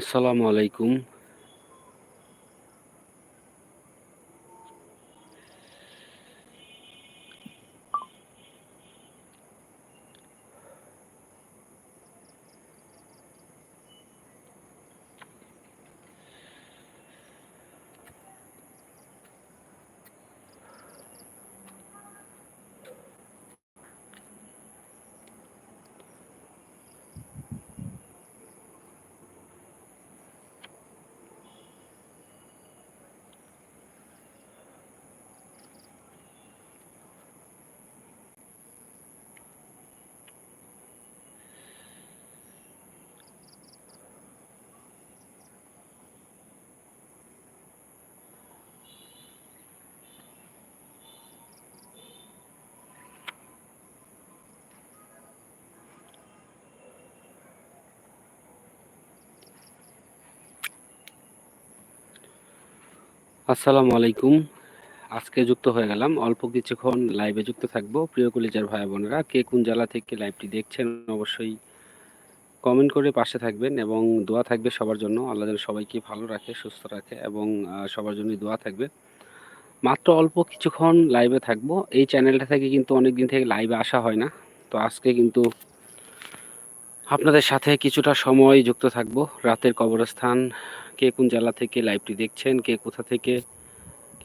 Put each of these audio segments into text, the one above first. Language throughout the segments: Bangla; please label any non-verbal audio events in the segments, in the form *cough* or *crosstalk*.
আসসালামু আলাইকুম। আসসালামু আলাইকুম। আজকে যুক্ত হয়ে গেলাম। অল্প কিছুক্ষণ লাইভে যুক্ত থাকব। প্রিয় কলিজার ভাই বোনেরা, কে কোন জেলা থেকে লাইভটি দেখছেন অবশ্যই কমেন্ট করে পাশে থাকবেন এবং দোয়া থাকবে সবার জন্য। আল্লাহ যেন সবাইকে ভালো রাখে, সুস্থ রাখে এবং সবার জন্যই দোয়া থাকবে। মাত্র অল্প কিছুক্ষণ লাইভে থাকব। এই চ্যানেলটা থেকে কিন্তু অনেক দিন থেকে লাইভে আসা হয় না। তো আজকে কিন্তু আপনাদের সাথে কিছুটা সময় যুক্ত থাকব। রাতের কবরস্থান কে কোন জেলা থেকে লাইভটি দেখছেন, কে কোথা থেকে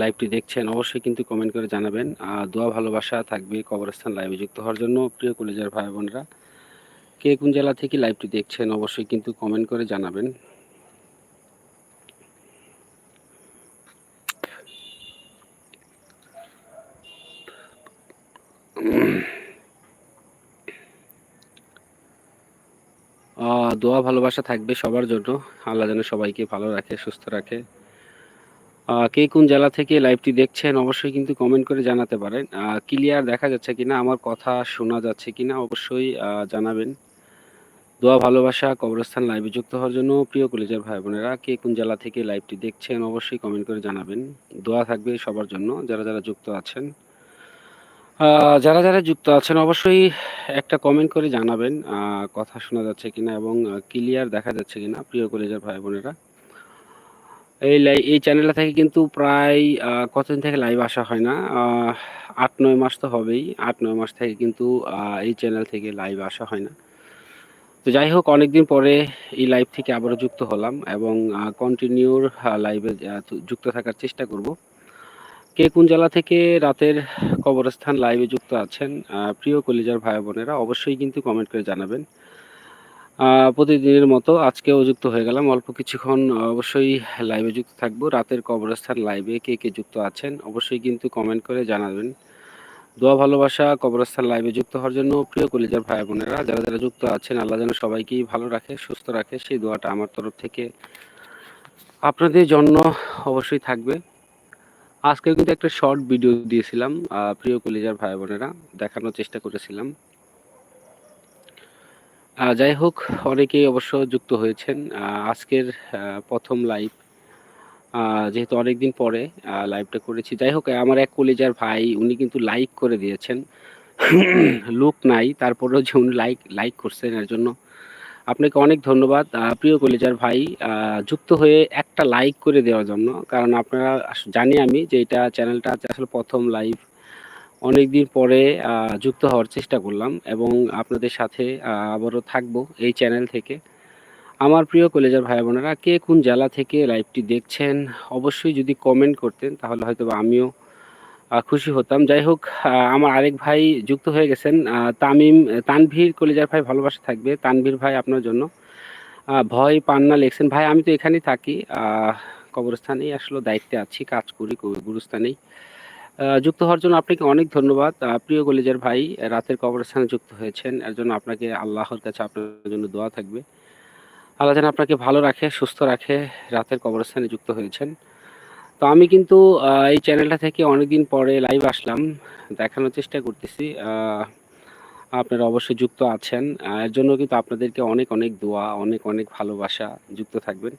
লাইভটি দেখছেন, অবশ্যই কিন্তু কমেন্ট করে জানাবেন। আর দোয়া, ভালোবাসা থাকবে কবরস্থান লাইভে যুক্ত হওয়ার জন্য। প্রিয় কলেজার ভাই বোনরা কে কোন জেলা থেকে লাইভটি দেখছেন, অবশ্যই কিন্তু কমেন্ট করে জানাবেন। দোয়া ভালোবাসা থাকবে সবার জন্য। আল্লাহ যেন সবাইকে ভালো রাখে, সুস্থ রাখে। কে কোন জেলা থেকে লাইভটি দেখছেন অবশ্যই কিন্তু কমেন্ট করে জানাতে পারেন। ক্লিয়ার দেখা যাচ্ছে কিনা, আমার কথা শোনা যাচ্ছে কিনা অবশ্যই জানাবেন। দোয়া ভালোবাসা কবরস্থান লাইভে যুক্ত হওয়ার জন্য প্রিয় কলেজের ভাই বোনেরা, কে কোন জেলা থেকে লাইভটি দেখছেন অবশ্যই কমেন্ট করে জানাবেন। দোয়া থাকবে সবার জন্য, যারা যারা যুক্ত আছেন। যারা যারা যুক্ত আছেন, অবশ্যই একটা কমেন্ট করে জানাবেন কথা শোনা যাচ্ছে কিনা এবং ক্লিয়ার দেখা যাচ্ছে কিনা প্রিয় কলেজের ভাই বোনেরা। এই এই চ্যানেলটা থেকে কিন্তু প্রায় কতদিন থেকে লাইভ আসা হয় না? আট, নয় মাস তো হবেই। আট, নয় মাস থেকে কিন্তু এই চ্যানেল থেকে লাইভ আসা হয় না। তো যাই হোক, অনেকদিন পরে এই লাইভ থেকে আবারও যুক্ত হলাম এবং কন্টিনিউর লাইভে যুক্ত থাকার চেষ্টা করব। কে কোন জেলা থেকে রাতের কবরস্থান লাইভে যুক্ত আছেন প্রিয় কলিজার ভাই বোনেরা, অবশ্যই কিন্তু কমেন্ট করে জানাবেন। প্রতিদিনের মতো আজকেও যুক্ত হয়ে গেলাম। অল্প কিছুক্ষণ অবশ্যই লাইভে যুক্ত থাকব। রাতের কবরস্থান লাইভে কে কে যুক্ত আছেন, অবশ্যই কিন্তু কমেন্ট করে জানাবেন। দোয়া, ভালোবাসা, কবরস্থান লাইভে যুক্ত হওয়ার জন্য প্রিয় কলিজার ভাই বোনেরা, যারা যারা যুক্ত আছেন, আল্লাহ যেন সবাইকেই ভালো রাখে, সুস্থ রাখে। সেই দোয়াটা আমার তরফ থেকে আপনাদের জন্য অবশ্যই থাকবে। আজকে কিন্তু একটা শর্ট ভিডিও দিয়েছিলাম প্রিয় কলিজার ভাই বোনেরা, দেখানোর চেষ্টা করেছিলাম। যাই হোক, অনেকেই অবশ্য যুক্ত হয়েছেন আজকের প্রথম লাইভ যেহেতু অনেকদিন পরে লাইভটা করেছি। যাই হোক, আমার এক কলিজার ভাই, উনি কিন্তু লাইক করে দিয়েছেন। *clears throat* লুক নাই, তারপরেও যে উনি লাইক লাইক করছেন, এর জন্য আপনাকে অনেক ধন্যবাদ। প্রিয় কলিজার ভাই যুক্ত হয়ে একটা লাইক করে দেওয়ার জন্য। কারণ আপনারা জানি আমি যে এটা চ্যানেলটা আসলে প্রথম লাইভ অনেক দিন পরে যুক্ত হওয়ার চেষ্টা করলাম এবং আপনাদের সাথে আবারও থাকব এই চ্যানেল থেকে। আমার প্রিয় কলেজার ভাই বোনেরা, কে কোন জেলা থেকে লাইভটি দেখছেন, অবশ্যই যদি কমেন্ট করতেন, তাহলে হয়তো আমিও খুশি হতাম। যাই হোক আমার আরেক ভাই যুক্ত হয়ে গেছেন তামিম, তানভীর কলেজার ভাই ভালোবাসা থাকবে। তানভীর ভাই আপনার জন্য। ভয় পান না, লেখছেন, ভাই, আমি তো এখানেই থাকি। কবরস্থানেই আসলে দায়িত্বে আছি, কাজ করি গুরুস্থানেই। যুক্ত হওয়ার জন্য আপনাকে অনেক ধন্যবাদ। প্রিয় কলেজের ভাই, রাতের কবরস্থানে যুক্ত হয়েছেন। এর জন্য আপনাকে আল্লাহর কাছে আপনার জন্য দোয়া থাকবে। আল্লাহ যেন আপনাকে ভালো রাখে, সুস্থ রাখে, রাতের কবরস্থানে যুক্ত হয়েছেন। তো আমি কিন্তু এই চ্যানেলটা থেকে অনেকদিন পরে লাইভ আসলাম, দেখানোর চেষ্টা করতেছি। আপনারা অবশ্যই যুক্ত আছেন। এর জন্য কিন্তু আপনাদেরকে অনেক অনেক দোয়া, অনেক অনেক ভালোবাসা যুক্ত থাকবেন।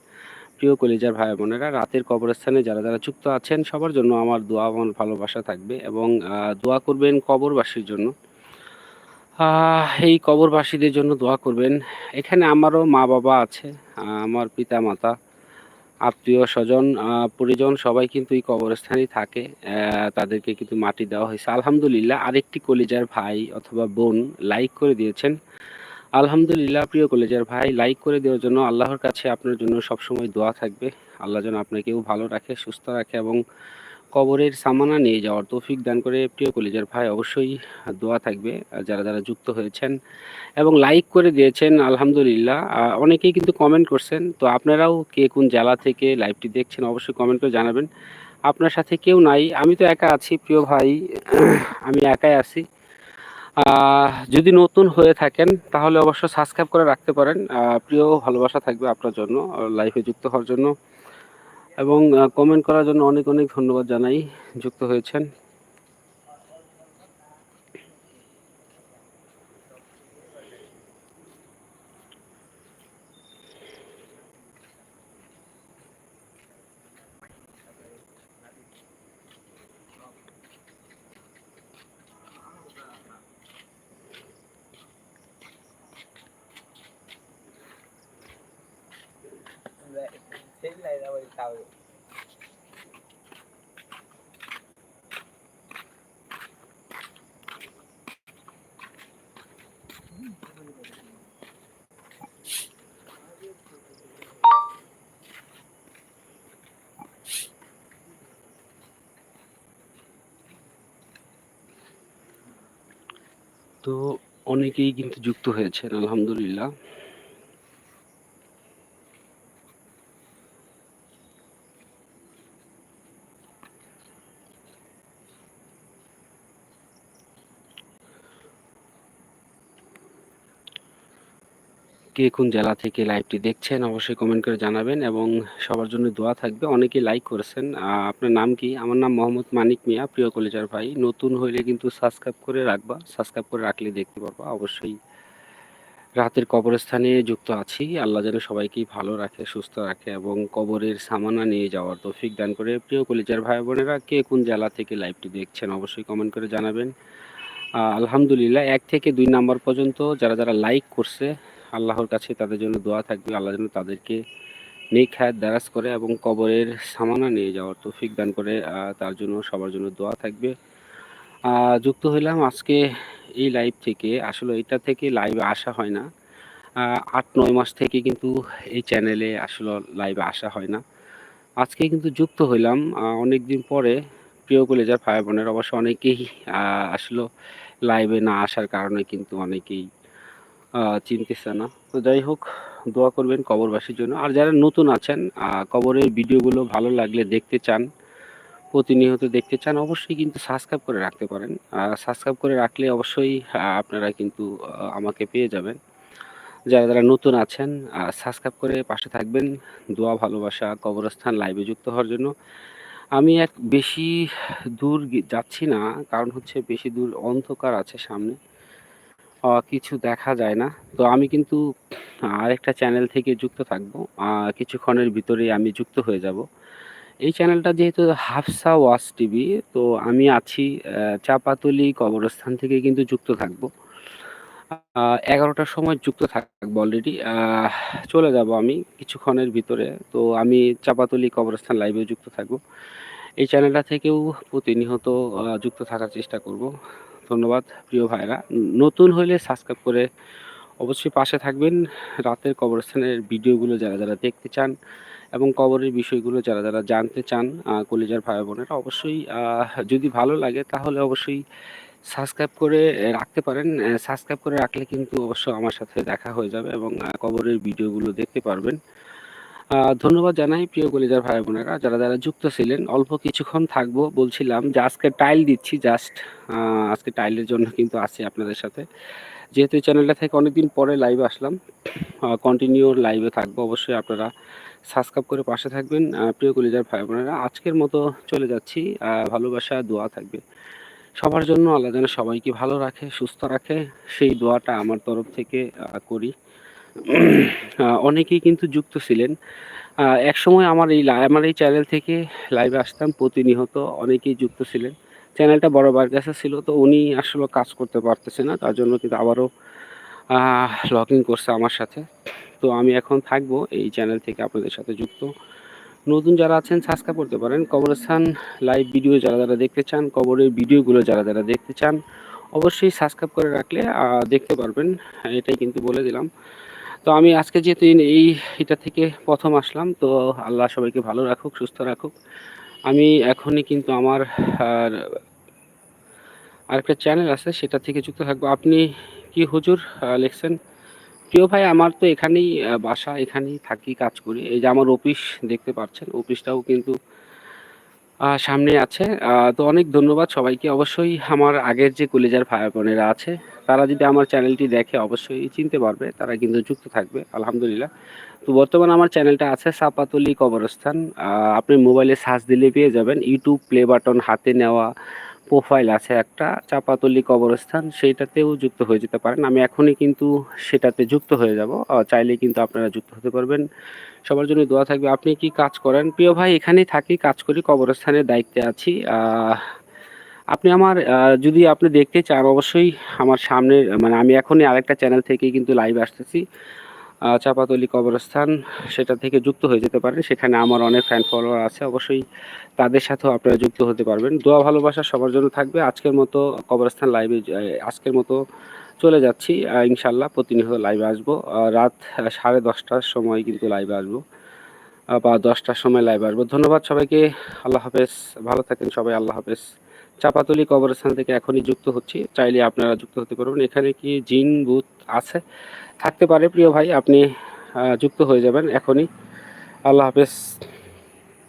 প্রিয় কলিজার ভাই বোনেরা, রাতের কবরস্থানে যারা যারা যুক্ত আছেন, সবার জন্য আমার দোয়া আমার ভালোবাসা থাকবে এবং দোয়া করবেন কবরবাসীর জন্য। এই কবরবাসীদের জন্য দোয়া করবেন। এখানে আমারও মা বাবা আছে আমার পিতা মাতা আত্মীয় স্বজন পরিজন সবাই কিন্তু এই কবরস্থানেই থাকে। তাদেরকে কিন্তু মাটি দেওয়া হয়েছে। আলহামদুলিল্লাহ, আরেকটি কলিজার ভাই অথবা বোন লাইক করে দিয়েছেন। আলহামদুলিল্লাহ, প্রিয় কলেজের ভাই, লাইক করে দেওয়ার জন্য আল্লাহর কাছে আপনার জন্য সবসময় দোয়া থাকবে। আল্লাহ যেন আপনাকেও ভালো রাখে, সুস্থ রাখে এবং কবরের সামানা নিয়ে যাওয়ার তৌফিক দান করে প্রিয় কলিজার ভাই, অবশ্যই দোয়া থাকবে যারা যারা যুক্ত হয়েছেন এবং লাইক করে দিয়েছেন, আলহামদুলিল্লাহ। অনেকেই কিন্তু কমেন্ট করছেন, তো আপনারাও কে কোন জেলা থেকে লাইভটি দেখছেন, অবশ্যই কমেন্ট করে জানাবেন। আপনার সাথে কেউ নাই, আমি তো একা আছি প্রিয় ভাই, *clears throat* আমি একাই আছি। যদি নতুন হয়ে থাকেন, তাহলে অবশ্য সাবস্ক্রাইব করে রাখতে পারেন। প্রিয় ভালোবাসা থাকবে আপনার জন্য লাইফে যুক্ত হওয়ার জন্য। এবং কমেন্ট করার জন্য অনেক অনেক ধন্যবাদ জানাই। যুক্ত হয়েছেন। তো অনেকেই কিন্তু যুক্ত হয়েছেন আলহামদুলিল্লাহ। কে কোন জেলা থেকে লাইভটি দেখছেন অবশ্যই কমেন্ট করে জানাবেন এবং সবার জন্য দোয়া থাকবে। অনেকেই লাইক করেছেন। আপনার নাম কি? আমার নাম মোহাম্মদ মানিক মিয়া, প্রিয় কলেজার ভাই। নতুন হইলে কিন্তু সাবস্ক্রাইব করে রাখবা। সাবস্ক্রাইব করে রাখলে দেখতে পারবা। অবশ্যই রাতের কবরস্থানে যুক্ত আছি। আল্লাহ যেন সবাইকেই ভালো রাখে, সুস্থ রাখে এবং কবরের সামানা নিয়ে যাওয়ার তৌফিক দান করে। প্রিয় কলিজার ভাই বোনেরা, কে কোন জেলা থেকে লাইভটি দেখছেন অবশ্যই কমেন্ট করে জানাবেন। আলহামদুলিল্লাহ, এক থেকে দুই নাম্বার পর্যন্ত যারা যারা লাইক করছে আল্লাহর কাছে তাদের জন্য দোয়া থাকবে, আল্লাহ যেন তাদেরকে নেক হায়াত দারাজ করে এবং কবরের সামানা নিয়ে যাওয়ার তৌফিক দান করে তার জন্য সবার জন্য দোয়া থাকবে। যুক্ত হইলাম আজকে এই লাইভ থেকে। আসলে এটা থেকে লাইভে আসা হয় না। আট, নয় মাস থেকে কিন্তু এই চ্যানেলে আসলে লাইভে আসা হয় না। আজকে কিন্তু যুক্ত হইলাম অনেক দিন পরে প্রিয় কলেজার ভাই বোনের অবশ্য অনেকেই আসলে লাইভে না আসার কারণে কিন্তু অনেকেই চিনতেছে না। তো যাই হোক, দোয়া করবেন কবরবাসীর জন্য। আর যারা নতুন আছেন কবরের ভিডিওগুলো ভালো লাগলে দেখতে চান, প্রতিনিয়ত দেখতে চান, অবশ্যই কিন্তু সাবস্ক্রাইব করে রাখতে পারেন। সাবস্ক্রাইব করে রাখলে অবশ্যই আপনারা কিন্তু আমাকে পেয়ে যাবেন। যারা যারা নতুন আছেন সাবস্ক্রাইব করে পাশে থাকবেন। দোয়া, ভালোবাসা, কবরস্থান লাইভে যুক্ত হওয়ার জন্য। আমি এক বেশি দূর যাচ্ছি না, কারণ হচ্ছে বেশি দূর অন্ধকার আছে সামনে। কিছু দেখা যায় না। তো আমি কিন্তু আরেকটা চ্যানেল থেকে যুক্ত থাকব। কিছুক্ষণের ভিতরেই আমি যুক্ত হয়ে যাব। এই চ্যানেলটা যেহেতু হাফসা ওয়াচ টিভি, তো আমি আছি চাপাতলি কবরস্থান থেকে কিন্তু যুক্ত থাকব। এগারোটার সময় যুক্ত থাকব অলরেডি চলে যাব আমি কিছুক্ষণের ভিতরে। তো আমি চাপাতলি কবরস্থান লাইভে যুক্ত থাকব। এই চ্যানেলটা থেকেও প্রতিনিয়ত যুক্ত থাকার চেষ্টা করব। ধন্যবাদ প্রিয় ভাইরা। নতুন হলে সাবস্ক্রাইব করে অবশ্যই পাশে থাকবেন। রাতের কবরস্থানের ভিডিওগুলো যারা যারা দেখতে চান এবং কবরের বিষয়গুলো যারা যারা জানতে চান কলিজার ভাই বোনেরা অবশ্যই যদি ভালো লাগে তাহলে অবশ্যই সাবস্ক্রাইব করে রাখতে পারেন। সাবস্ক্রাইব করে রাখলে কিন্তু অবশ্য আমার সাথে দেখা হয়ে যাবে এবং কবরের ভিডিওগুলো দেখতে পারবেন। ধন্যবাদ জানাই প্রিয় কলিজার ভাই বোনেরা। যারা যারা যুক্ত ছিলেন, অল্প কিছুক্ষণ থাকব বলছিলাম যে আজকে টাইল দিচ্ছি জাস্ট আজকে টাইলের জন্য কিন্তু আছি আপনাদের সাথে। যেহেতু এই চ্যানেলটা থেকে অনেকদিন পরে লাইভে আসলাম কন্টিনিউ লাইভে থাকব, অবশ্যই আপনারা সাবস্ক্রাইব করে পাশে থাকবেন। প্রিয় কলিজার ভাই বোনেরা, আজকের মতো চলে যাচ্ছি। ভালোবাসা, দোয়া থাকবে। সবার জন্য আল্লাহ যেন সবাইকে ভালো রাখে, সুস্থ রাখে। সেই দোয়াটা আমার তরফ থেকে করি। অনেকেই কিন্তু যুক্ত ছিলেন। এক সময় আমার এই আমার এই চ্যানেল থেকে লাইভে আসতাম প্রতিনিয়ত অনেকেই যুক্ত ছিলেন। চ্যানেলটা বড় ভাইয়ের কাছে ছিল, তো উনি আসলে কাজ করতে পারতেছে না, তার জন্য কিন্তু আবারও লগ ইন করছে আমার সাথে। তো আমি এখন থাকব এই চ্যানেল থেকে আপনাদের সাথে যুক্ত। নতুন যারা আছেন সাবস্ক্রাইব করতে পারেন। কবরস্থান লাইভ ভিডিও যারা যারা দেখতে চান, কবরের ভিডিওগুলো যারা যারা দেখতে চান, অবশ্যই সাবস্ক্রাইব করে রাখলে দেখতে পারবেন। এটাই কিন্তু বলে দিলাম। তো আমি আজকে যেহেতু এই- এটা থেকে প্রথম আসলাম, তো আল্লাহ সবাইকে ভালো রাখুক, সুস্থ রাখুক। আমি এখনই কিন্তু আমার, আর আরেকটা চ্যানেল আছে, সেটা থেকে যুক্ত থাকব। আপনি কি হুজুর লিখছেন? প্রিয় ভাই, আমার তো এখানেই বাসা, এখানেই থাকি, কাজ করি। এই যে আমার অফিস দেখতে পাচ্ছেন অফিসটাও কিন্তু সামনে আছে। তো অনেক ধন্যবাদ সবাইকে। অবশ্যই আমার আগের যে কলেজার ভাই বোনেরা আছে, তারা যদি আমার চ্যানেলটি দেখে অবশ্যই চিনতে পারবে, তারা কিন্তু যুক্ত থাকবে, আলহামদুলিল্লাহ। তো বর্তমানে আমার চ্যানেলটা আছে সাপাতলি কবরস্থান। আপনি মোবাইলে সার্চ দিলে পেয়ে যাবেন। ইউটিউব প্লে বাটন হাতে নেওয়া প্রোফাইল আছে একটা, চাপাতলি কবরস্থান। সেইটাতেও যুক্ত হয়ে যেতে পারেন। আমি এখনই কিন্তু সেটাতে যুক্ত হয়ে যাব। চাইলে কিন্তু আপনারা যুক্ত হতে পারবেন। সবার জন্য দোয়া থাকবে। আপনি কি কাজ করেন? প্রিয় ভাই, এখানেই থাকি, কাজ করি, কবরস্থানের দায়িত্বে আছি। আপনি আমার যদি আপনি দেখতে চান, অবশ্যই আমার সামনে মানে আমি এখনই আরেকটা চ্যানেল থেকে কিন্তু লাইভ আসতেছি। চাপাতলি কবরস্থান, সেটা থেকে যুক্ত হয়ে যেতে পারেন। সেখানে আমার অনেক ফ্যান ফলোয়ার আছে, অবশ্যই তাদের সাথেও আপনারা যুক্ত হতে পারবেন। দোয়া ভালোবাসা সবার জন্য থাকবে। আজকের মতো কবরস্থান লাইভে আজকের মতো চলে যাচ্ছি ইনশাল্লাহ প্রতিনিয়ত লাইভে আসব। রাত সাড়ে দশটার সময় কিন্তু লাইভে আসব। বা দশটার সময় লাইভে আসব। ধন্যবাদ সবাইকে। আল্লাহ হাফেজ। ভালো থাকেন সবাই। আল্লাহ হাফেজ। চাপাতলি কবরস্থান থেকে এখনই যুক্ত হচ্ছি। চাইলে আপনারা যুক্ত হতে পারবেন। এখানে কি জিন বুথ আছে? থাকতে পারে, প্রিয় ভাই। আপনি যুক্ত হয়ে যাবেন এখনই। আল্লাহ হাফেজ।